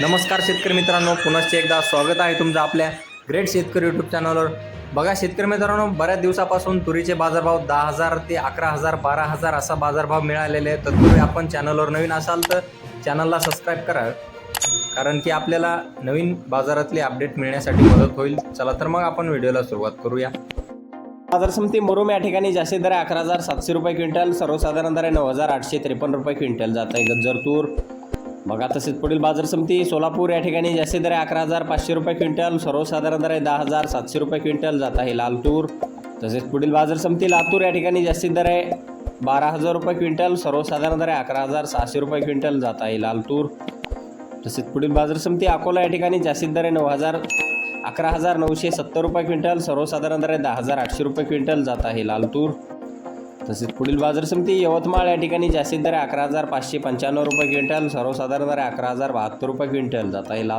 नमस्कार शेतकरी मित्रांनो पुनश्च एकदा स्वागत आहे तुमचं आपल्या ग्रेट शेतकरी यूट्यूब चॅनलवर बघा शेतकरी मित्रांनो बऱ्याच दिवसापासून तुरीचे बाजारभाव दहा हजार ते अकरा हजार बारा हजार असा बाजारभाव मिळालेले आहे तत्पूर्वी आपण चॅनलवर नवीन असाल तर चॅनलला सबस्क्राईब करा. कारण की आपल्याला नवीन बाजारातले अपडेट मिळण्यासाठी मदत होईल. चला तर मग आपण व्हिडिओला सुरुवात करूया. बाजार समिती मुरुम या ठिकाणी जास्तीत दर अकरा हजार सातशे रुपये क्विंटल सर्वसाधारण दर नऊ हजार आठशे त्रेपन्न रुपये क्विंटल जात आहे. गज्जर तूर बघा तसेच पुढील बाजार समिती सोलापूर या ठिकाणी जास्तीत दर अकरा हजार पाचशे रुपये क्विंटल सर्वसाधारण दर आहे दहा हजार सातशे रुपये क्विंटल जात आहे लालतूर तसेच पुढील बाजार समिती लातूर या ठिकाणी जास्तीत दर आहे बारा हजार रुपये क्विंटल सर्वसाधारण दर आहे अकरा हजार सहाशे रुपये क्विंटल जात आहे लालतूर तसेच पुढील बाजार समिती अकोला या ठिकाणी जास्तीत दर आहे नऊ हजार अकरा हजार नऊशे सत्तर रुपये क्विंटल सर्वसाधारण दर आहे दहा हजार आठशे रुपये क्विंटल जात आहे लालतूर तसेच पुढील बाजार समिती यवतमाळ या ठिकाणी जास्तीत दर अकरा हजार पाचशे पंच्याण्णव रुपये क्विंटल सर्वसाधारण दर आहे अकरा हजार बहात्तर रुपये क्विंटल. जात आहे लाल